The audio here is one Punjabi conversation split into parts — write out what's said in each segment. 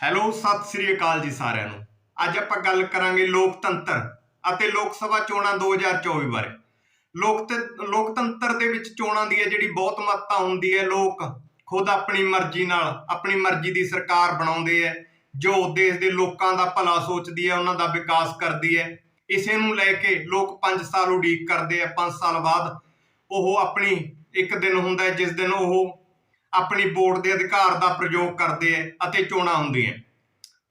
ਹੈਲੋ ਸਤਿ ਸ੍ਰੀ ਅਕਾਲ ਜੀ ਸਾਰਿਆਂ ਨੂੰ। ਅੱਜ ਆਪਾਂ ਗੱਲ ਕਰਾਂਗੇ ਲੋਕਤੰਤਰ ਅਤੇ ਲੋਕ ਸਭਾ ਚੋਣਾਂ 2024 ਬਾਰੇ। ਲੋਕ ਲੋਕਤੰਤਰ ਦੇ ਵਿੱਚ ਚੋਣਾਂ ਦੀ ਹੈ ਜਿਹੜੀ ਬਹੁਤ ਮਹੱਤਤਾ ਹੁੰਦੀ ਹੈ, ਲੋਕ ਖੁਦ ਆਪਣੀ ਮਰਜ਼ੀ ਨਾਲ ਆਪਣੀ ਮਰਜ਼ੀ ਦੀ ਸਰਕਾਰ ਬਣਾਉਂਦੇ ਹੈ, ਜੋ ਦੇਸ਼ ਦੇ ਲੋਕਾਂ ਦਾ ਭਲਾ ਸੋਚਦੀ ਹੈ, ਉਹਨਾਂ ਦਾ ਵਿਕਾਸ ਕਰਦੀ ਹੈ। ਇਸੇ ਨੂੰ ਲੈ ਕੇ ਲੋਕ 5 ਸਾਲ ਉਡੀਕ ਕਰਦੇ ਆ 5 ਸਾਲ ਬਾਅਦ ਉਹ ਆਪਣੀ ਇੱਕ ਦਿਨ ਹੁੰਦਾ ਜਿਸ ਦਿਨ ਉਹ ਆਪਣੀ ਵੋਟ ਦੇ ਅਧਿਕਾਰ ਦਾ ਪ੍ਰਯੋਗ ਕਰਦੇ ਹੈ ਅਤੇ ਚੋਣਾਂ ਹੁੰਦੀਆਂ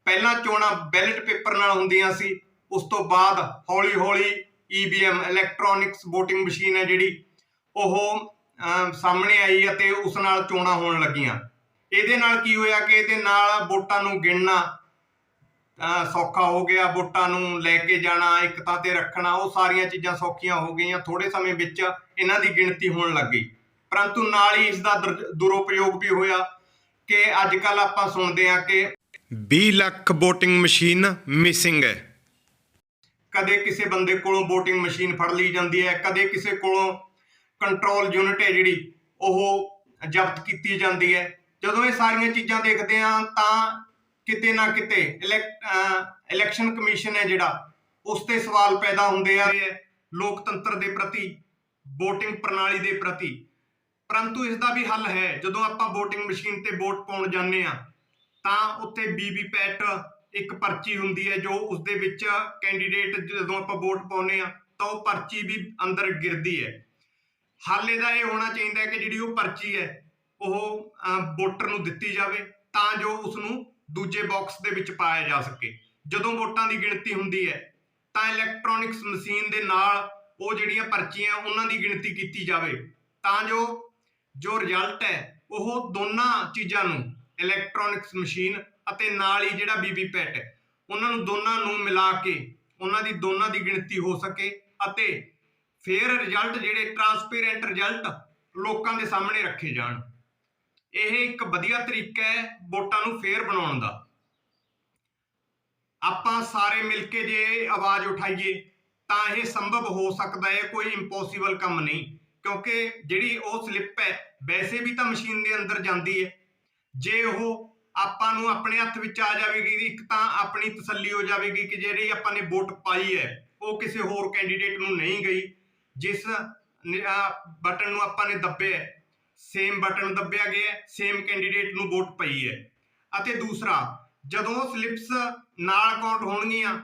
ਪਹਿਲਾਂ ਚੋਣਾਂ ਬੈਲਟ ਪੇਪਰ ਨਾਲ ਹੁੰਦੀਆਂ ਸੀ, ਉਸ ਤੋਂ ਬਾਅਦ ਹੌਲੀ-ਹੌਲੀ ਈਵੀਐਮ ਇਲੈਕਟ੍ਰੋਨਿਕਸ VOTING ਮਸ਼ੀਨ ਹੈ ਜਿਹੜੀ, ਉਹ ਸਾਹਮਣੇ ਆਈ ਅਤੇ ਉਸ ਨਾਲ ਚੋਣਾਂ ਹੋਣ ਲੱਗੀਆਂ। ਇਹਦੇ ਨਾਲ ਕੀ ਹੋਇਆ ਕਿ ਇਹਦੇ ਨਾਲ ਵੋਟਾਂ ਨੂੰ ਗਿਣਨਾ ਸੌਖਾ ਹੋ ਗਿਆ, ਵੋਟਾਂ ਨੂੰ ਲੈ ਕੇ ਜਾਣਾ ਇੱਕ ਥਾਂ ਤੇ ਰੱਖਣਾ, ਉਹ ਸਾਰੀਆਂ ਚੀਜ਼ਾਂ ਸੌਖੀਆਂ ਹੋ ਗਈਆਂ। ਥੋੜੇ ਸਮੇਂ ਵਿੱਚ ਇਹਨਾਂ ਦੀ ਗਿਣਤੀ ਹੋਣ ਲੱਗੀ ਪਰੰਤੂ ਨਾਲ ਹੀ ਇਸ ਦਾ ਦੁਰ- ਦੁਰਉਪਯੋਗ ਵੀ ਹੋਇਆ ਕਿ ਅੱਜ ਕੱਲ ਆਪਾਂ ਸੁਣਦੇ ਹਾਂ ਕਿ 20 ਲੱਖ VOTING ਮਸ਼ੀਨ ਮਿਸਿੰਗ ਹੈ। ਕਦੇ ਕਿਸੇ ਬੰਦੇ ਕੋਲੋਂ VOTING ਮਸ਼ੀਨ ਫੜ ਲਈ ਜਾਂਦੀ ਹੈ ਕਦੇ ਕਿਸੇ ਕੋਲੋਂ ਕੰਟਰੋਲ ਯੂਨਿਟ ਹੈ ਜਿਹੜੀ ਉਹ ਜ਼ਬਤ ਕੀਤੀ ਜਾਂਦੀ ਹੈ। ਜਦੋਂ ਇਹ ਸਾਰੀਆਂ ਚੀਜ਼ਾਂ ਦੇਖਦੇ ਹਾਂ ਤਾਂ ਕਿਤੇ ਨਾ ਕਿਤੇ ਇਲੈਕਸ਼ਨ ਕਮਿਸ਼ਨ ਹੈ ਜਿਹੜਾ ਉਸ ਤੇ ਸਵਾਲ ਪੈਦਾ ਹੁੰਦੇ ਆ। ਲੋਕਤੰਤਰ ਦੇ ਪ੍ਰਤੀ VOTING ਪ੍ਰਣਾਲੀ ਦੇ ਪ੍ਰਤੀ ਪਰੰਤੂ ਇਸ ਦਾ ਵੀ ਹੱਲ ਹੈ, ਜਦੋਂ ਆਪਾਂ VOTING ਮਸ਼ੀਨ ਤੇ ਵੋਟ ਪਾਉਣ ਜਾਂਦੇ ਆ ਤਾਂ ਉੱਥੇ ਵੀਵੀਪੈਟ ਇੱਕ ਪਰਚੀ ਹੁੰਦੀ ਹੈ, ਜੋ ਉਸ ਦੇ ਵਿੱਚ ਕੈਂਡੀਡੇਟ ਜਦੋਂ ਆਪਾਂ ਵੋਟ ਪਾਉਨੇ ਆ ਤਾਂ ਉਹ ਪਰਚੀ ਵੀ ਅੰਦਰ ਗਿਰਦੀ ਹੈ। ਹੱਲ ਇਹਦਾ ਇਹ ਹੋਣਾ ਚਾਹੀਦਾ ਹੈ ਕਿ ਜਿਹੜੀ ਉਹ ਪਰਚੀ ਹੈ, ਉਹ ਵੋਟਰ ਨੂੰ ਦਿੱਤੀ ਜਾਵੇ, ਤਾਂ ਜੋ ਉਸ ਨੂੰ ਦੂਜੇ ਬਾਕਸ ਦੇ ਵਿੱਚ ਪਾਇਆ ਜਾ ਸਕੇ। ਜਦੋਂ ਵੋਟਾਂ ਦੀ ਗਿਣਤੀ ਹੁੰਦੀ ਹੈ, ਤਾਂ ਇਲੈਕਟ੍ਰੋਨਿਕਸ ਮਸ਼ੀਨ ਦੇ ਨਾਲ ਉਹ ਜਿਹੜੀਆਂ ਪਰਚੀਆਂ, ਉਹਨਾਂ ਦੀ ਗਿਣਤੀ ਕੀਤੀ ਜਾਵੇ, ਤਾਂ ਜੋ ਜੋ ਰਿਜ਼ਲਟ ਹੈ, ਉਹ ਦੋਨਾਂ ਚੀਜ਼ਾਂ ਨੂੰ ਇਲੈਕਟ੍ਰੋਨਿਕਸ ਮਸ਼ੀਨ ਅਤੇ ਨਾਲ ਹੀ ਜਿਹੜਾ ਵੀਵੀਪੈਟ ਹੈ, ਉਹਨਾਂ ਨੂੰ ਦੋਨਾਂ ਨੂੰ ਮਿਲਾ ਕੇ, ਉਹਨਾਂ ਦੀ ਦੋਨਾਂ ਦੀ ਗਿਣਤੀ ਹੋ ਸਕੇ ਅਤੇ ਫੇਅਰ ਰਿਜ਼ਲਟ ਜਿਹੜੇ ਟਰਾਂਸਪੇਰੈਂਟ ਰਿਜ਼ਲਟ ਲੋਕਾਂ ਦੇ ਸਾਹਮਣੇ ਰੱਖੇ ਜਾਣ। ਇਹ ਇੱਕ ਵਧੀਆ ਤਰੀਕਾ ਹੈ ਵੋਟਾਂ ਨੂੰ ਫੇਅਰ ਬਣਾਉਣ ਦਾ। ਆਪਾਂ ਸਾਰੇ ਮਿਲ ਕੇ ਜੇ ਆਵਾਜ਼ ਉਠਾਈਏ, ਤਾਂ ਇਹ ਸੰਭਵ ਹੋ ਸਕਦਾ ਹੈ, ਕੋਈ ਇੰਪੋਸੀਬਲ ਕੰਮ ਨਹੀਂ। ਕਿਉਂਕਿ ਜਿਹੜੀ ਉਹ ਸਲਿੱਪ ਹੈ, ਵੈਸੇ ਵੀ ਤਾਂ ਮਸ਼ੀਨ ਦੇ ਅੰਦਰ ਜਾਂਦੀ ਹੈ। ਜੇ ਉਹ ਆਪਾਂ ਨੂੰ ਆਪਣੇ ਹੱਥ ਵਿੱਚ ਆ ਜਾਵੇਗੀ, ਇੱਕ ਤਾਂ ਆਪਣੀ ਤਸੱਲੀ ਹੋ ਜਾਵੇਗੀ ਕਿ ਜਿਹੜੀ ਆਪਾਂ ਨੇ ਵੋਟ ਪਾਈ ਹੈ, ਉਹ ਕਿਸੇ ਹੋਰ ਕੈਂਡੀਡੇਟ ਨੂੰ ਨਹੀਂ ਗਈ। ਜਿਸ ਬਟਨ ਨੂੰ ਆਪਾਂ ਨੇ ਦੱਬਿਆ ਸੇਮ ਬਟਨ ਦੱਬਿਆ ਗਿਆ ਸੇਮ ਕੈਂਡੀਡੇਟ ਨੂੰ ਵੋਟ ਪਈ ਹੈ। ਅਤੇ ਦੂਸਰਾ, ਜਦੋਂ ਸਲਿਪਸ ਨਾਲ ਕਾਊਂਟ ਹੋਣਗੀਆਂ,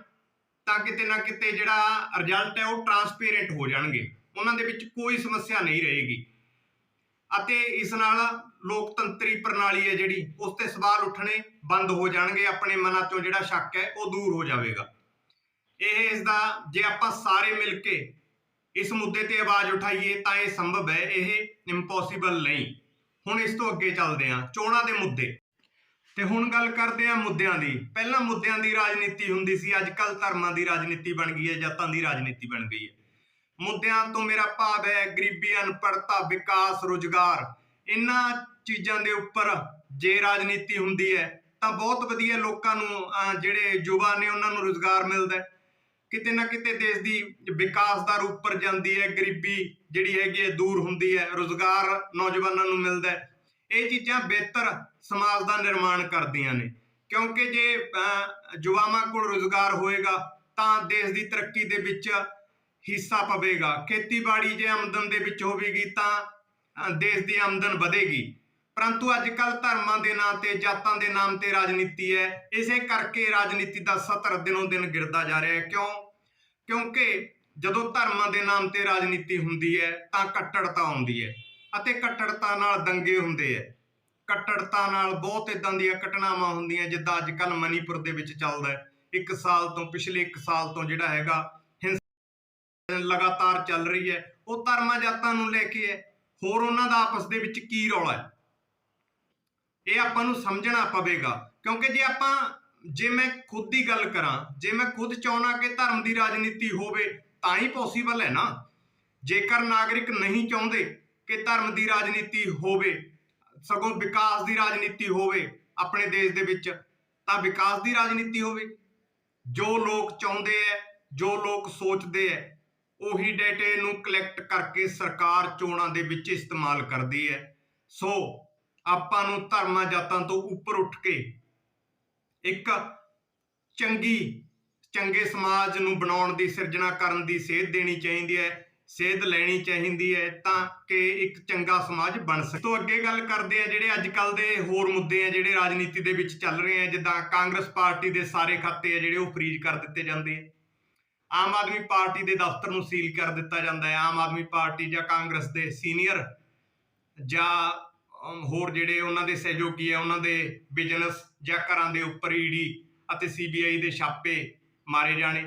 ਤਾਂ ਕਿਤੇ ਨਾ ਕਿਤੇ ਜਿਹੜਾ ਰਿਜ਼ਲਟ ਹੈ, ਉਹ ਟਰਾਂਸਪੇਰੈਂਟ ਹੋ ਜਾਣਗੇ। ਉਹਨਾਂ ਦੇ ਵਿੱਚ ਕੋਈ ਸਮੱਸਿਆ ਨਹੀਂ ਰਹੇਗੀ। ਅਤੇ ਇਸ ਨਾਲ ਲੋਕਤੰਤਰੀ ਪ੍ਰਣਾਲੀ ਹੈ ਜਿਹੜੀ, ਉਸ ਤੇ ਸਵਾਲ ਉੱਠਣੇ ਬੰਦ ਹੋ ਜਾਣਗੇ, ਆਪਣੇ ਮਨਾਂ ਤੋਂ ਜਿਹੜਾ ਸ਼ੱਕ ਹੈ, ਉਹ ਦੂਰ ਹੋ ਜਾਵੇਗਾ। ਇਹ ਇਸ ਦਾ, ਜੇ ਆਪਾਂ ਸਾਰੇ ਮਿਲ ਕੇ ਇਸ ਮੁੱਦੇ ਤੇ ਆਵਾਜ਼ ਉਠਾਈਏ, ਤਾਂ ਇਹ ਸੰਭਵ ਹੈ, ਇਹ ਇੰਪੋਸੀਬਲ ਨਹੀਂ। ਹੁਣ ਇਸ ਤੋਂ ਅੱਗੇ ਚੱਲਦੇ ਹਾਂ, ਚੋਣਾਂ ਦੇ ਮੁੱਦੇ। ਤੇ ਹੁਣ ਗੱਲ ਕਰਦੇ ਹਾਂ ਮੁੱਦਿਆਂ ਦੀ। ਪਹਿਲਾਂ ਮੁੱਦਿਆਂ ਦੀ ਰਾਜਨੀਤੀ ਹੁੰਦੀ ਸੀ, ਅੱਜ ਕੱਲ ਧਰਮਾਂ ਦੀ ਰਾਜਨੀਤੀ ਬਣ ਗਈ ਹੈ, ਜਾਤਾਂ ਦੀ ਰਾਜਨੀਤੀ ਬਣ ਗਈ ਹੈ। ਮੁੱਦਿਆਂ ਤੋਂ ਮੇਰਾ ਭਾਵ ਹੈ ਗਰੀਬੀ ਅਨਪੜਤਾ ਵਿਕਾਸ, ਰੋਜ਼ਗਾਰ। ਇਹਨਾਂ ਚੀਜ਼ਾਂ ਦੇ ਉੱਪਰ ਜੇ ਰਾਜਨੀਤੀ ਹੁੰਦੀ ਹੈ, ਤਾਂ ਬਹੁਤ ਵਧੀਆ ਲੋਕਾਂ ਨੂੰ ਜਿਹੜੇ ਯੁਵਾ ਨੇ, ਉਹਨਾਂ ਨੂੰ ਰੋਜ਼ਗਾਰ ਮਿਲਦਾ ਕਿਤੇ ਨਾ ਕਿਤੇ ਦੇਸ਼ ਦੀ ਵਿਕਾਸ ਦਰ ਉੱਪਰ ਜਾਂਦੀ ਹੈ, ਗਰੀਬੀ ਜਿਹੜੀ ਹੈਗੀ ਹੈ, ਦੂਰ ਹੁੰਦੀ ਹੈ, ਰੋਜ਼ਗਾਰ ਨੌਜਵਾਨਾਂ ਨੂੰ ਮਿਲਦਾ ਹੈ। ਇਹ ਚੀਜ਼ਾਂ ਬਿਹਤਰ ਸਮਾਜ ਦਾ ਨਿਰਮਾਣ ਕਰਦੀਆਂ ਨੇ। ਕਿਉਂਕਿ ਜੇ ਯੁਵਾਵਾਂ ਕੋਲ ਰੋਜ਼ਗਾਰ ਹੋਏਗਾ, ਤਾਂ ਦੇਸ਼ ਦੀ ਤਰੱਕੀ ਦੇ ਵਿੱਚ ਹਿੱਸਾ ਪਵੇਗਾ। ਖੇਤੀਬਾੜੀ ਜੇ ਆਮਦਨ ਦੇ ਵਿੱਚ ਹੋਵੇਗੀ ਤਾਂ ਦੇਸ਼ ਦੀ ਆਮਦਨ ਵਧੇਗੀ। ਪਰੰਤੂ ਅੱਜ ਕੱਲ ਧਰਮਾਂ ਦੇ ਨਾਂ ਤੇ, ਜਾਤਾਂ ਦੇ ਨਾਮ ਤੇ ਰਾਜਨੀਤੀ ਹੈ। ਇਸੇ ਕਰਕੇ ਰਾਜਨੀਤੀ ਦਾ ਸਤਰ ਦਿਨੋਂ ਦਿਨ ਗਿਰਦਾ ਜਾ ਰਿਹਾ ਹੈ। ਕਿਉਂ? ਕਿਉਂਕਿ ਜਦੋਂ ਧਰਮਾਂ ਦੇ ਨਾਮ ਤੇ ਰਾਜਨੀਤੀ ਹੁੰਦੀ ਹੈ, ਤਾਂ ਕੱਟੜਤਾ ਆਉਂਦੀ ਹੈ ਅਤੇ ਕੱਟੜਤਾ ਨਾਲ ਦੰਗੇ ਹੁੰਦੇ ਹੈ। ਕੱਟੜਤਾ ਨਾਲ ਬਹੁਤ ਇਦਾਂ ਦੀਆਂ ਘਟਨਾਵਾਂ ਹੁੰਦੀਆਂ, ਜਿੱਦਾਂ ਅੱਜ ਕੱਲ ਮਨੀਪੁਰ ਦੇ ਵਿੱਚ ਚੱਲਦਾ ਹੈ। ਇੱਕ ਸਾਲ ਤੋਂ, ਪਿਛਲੇ ਇੱਕ ਸਾਲ ਤੋਂ ਜਿਹੜਾ ਹੈਗਾ ਲਗਾਤਾਰ ਚੱਲ ਰਹੀ ਹੈ, ਉਹ ਧਰਮਾਂ ਜਾਤਾਂ ਨੂੰ ਲੈ ਕੇ ਹੈ, ਹੋਰ ਉਹਨਾਂ ਦਾ ਆਪਸ ਦੇ ਵਿੱਚ ਕੀ ਰੌਲਾ ਹੈ? ਇਹ ਆਪਾਂ ਨੂੰ ਸਮਝਣਾ ਪਵੇਗਾ, ਕਿਉਂਕਿ ਜੇ ਆਪਾਂ, ਜੇ ਮੈਂ ਖੁਦ ਦੀ ਗੱਲ ਕਰਾਂ, ਜੇ ਮੈਂ ਖੁਦ ਚਾਹਣਾ ਕਿ ਧਰਮ ਦੀ ਰਾਜਨੀਤੀ ਹੋਵੇ, ਤਾਂ ਹੀ ਪੋਸੀਬਲ ਹੈ ਨਾ। ਜੇਕਰ ਨਾਗਰਿਕ ਨਹੀਂ ਚਾਹੁੰਦੇ ਕਿ ਧਰਮ ਦੀ ਰਾਜਨੀਤੀ ਹੋਵੇ, ਸਗੋਂ ਵਿਕਾਸ ਦੀ ਰਾਜਨੀਤੀ ਹੋਵੇ ਆਪਣੇ ਦੇਸ਼ ਦੇ ਵਿੱਚ, ਤਾਂ ਵਿਕਾਸ ਦੀ ਰਾਜਨੀਤੀ ਹੋਵੇ। ਜੋ ਲੋਕ ਚਾਹੁੰਦੇ ਐ ਜੋ ਲੋਕ ਸੋਚਦੇ ਐ ਉਹੀ ਡੇਟੇ ਨੂੰ ਕਲੈਕਟ ਕਰਕੇ ਸਰਕਾਰ ਚੋਣਾਂ ਦੇ ਵਿੱਚ ਇਸਤੇਮਾਲ ਕਰਦੀ ਹੈ। ਸੋ ਆਪਾਂ ਨੂੰ ਧਰਮਾਂ ਜਾਤਾਂ ਤੋਂ ਉੱਪਰ ਉੱਠ ਕੇ ਇੱਕ ਚੰਗੀ, ਚੰਗੇ ਸਮਾਜ ਨੂੰ ਬਣਾਉਣ ਦੀ, ਸਿਰਜਣਾ ਕਰਨ ਦੀ ਸੇਧ ਦੇਣੀ ਚਾਹੀਦੀ ਹੈ, ਸੇਧ ਲੈਣੀ ਚਾਹੀਦੀ ਹੈ ਤਾਂ ਕਿ ਇੱਕ ਚੰਗਾ ਸਮਾਜ ਬਣ ਸਕੇ। ਤੋਂ ਅੱਗੇ ਗੱਲ ਕਰਦੇ ਆ ਜਿਹੜੇ ਅੱਜ ਕੱਲ ਦੇ ਹੋਰ ਮੁੱਦੇ ਆ, ਜਿਹੜੇ ਰਾਜਨੀਤੀ ਦੇ ਵਿੱਚ ਚੱਲ ਰਹੇ ਆ, ਜਿੱਦਾਂ ਕਾਂਗਰਸ ਪਾਰਟੀ ਦੇ ਸਾਰੇ ਖਾਤੇ ਆ ਜਿਹੜੇ ਉਹ ਫ੍ਰੀਜ਼ ਕਰ ਦਿੱਤੇ ਜਾਂਦੇ ਆ। ਆਮ ਆਦਮੀ ਪਾਰਟੀ ਦੇ ਦਫ਼ਤਰ ਨੂੰ ਸੀਲ ਕਰ ਦਿੱਤਾ ਜਾਂਦਾ ਹੈ। ਆਮ ਆਦਮੀ ਪਾਰਟੀ ਜਾਂ ਕਾਂਗਰਸ ਦੇ ਸੀਨੀਅਰ ਜਾਂ ਹੋਰ ਜਿਹੜੇ ਉਹਨਾਂ ਦੇ ਸਹਿਯੋਗੀ ਆ ਉਹਨਾਂ ਦੇ ਬਿਜ਼ਨਸ ਜਾਂ ਘਰਾਂ ਦੇ ਉੱਪਰ ਈਡੀ ਅਤੇ ਸੀਬੀਆਈ ਦੇ ਛਾਪੇ ਮਾਰੇ ਜਾਣੇ।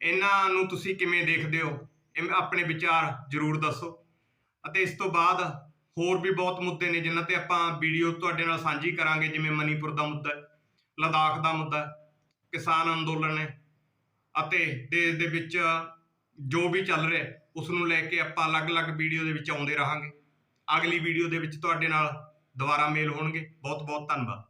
ਇਹਨਾਂ ਨੂੰ ਤੁਸੀਂ ਕਿਵੇਂ ਦੇਖਦੇ ਹੋ? ਇਹ ਆਪਣੇ ਵਿਚਾਰ ਜ਼ਰੂਰ ਦੱਸੋ। ਅਤੇ ਇਸ ਤੋਂ ਬਾਅਦ ਹੋਰ ਵੀ ਬਹੁਤ ਮੁੱਦੇ ਨੇ ਜਿਨ੍ਹਾਂ ਤੇ ਆਪਾਂ ਵੀਡੀਓ ਤੁਹਾਡੇ ਨਾਲ ਸਾਂਝੀ ਕਰਾਂਗੇ, ਜਿਵੇਂ ਮਨੀਪੁਰ ਦਾ ਮੁੱਦਾ ਲਦਾਖ ਦਾ ਮੁੱਦਾ ਕਿਸਾਨ ਅੰਦੋਲਨ ਹੈ ਅਤੇ ਦੇਸ਼ ਦੇ ਵਿੱਚ ਜੋ ਵੀ ਚੱਲ ਰਿਹਾ ਹੈ, ਉਸ ਨੂੰ ਲੈ ਕੇ ਆਪਾਂ ਅਲੱਗ-ਅਲੱਗ ਵੀਡੀਓ ਦੇ ਵਿੱਚ ਆਉਂਦੇ ਰਹਾਂਗੇ। ਅਗਲੀ ਵੀਡੀਓ ਦੇ ਵਿੱਚ ਤੁਹਾਡੇ ਨਾਲ ਦੁਬਾਰਾ ਮੇਲ ਹੋਣਗੇ। ਬਹੁਤ ਬਹੁਤ ਧੰਨਵਾਦ।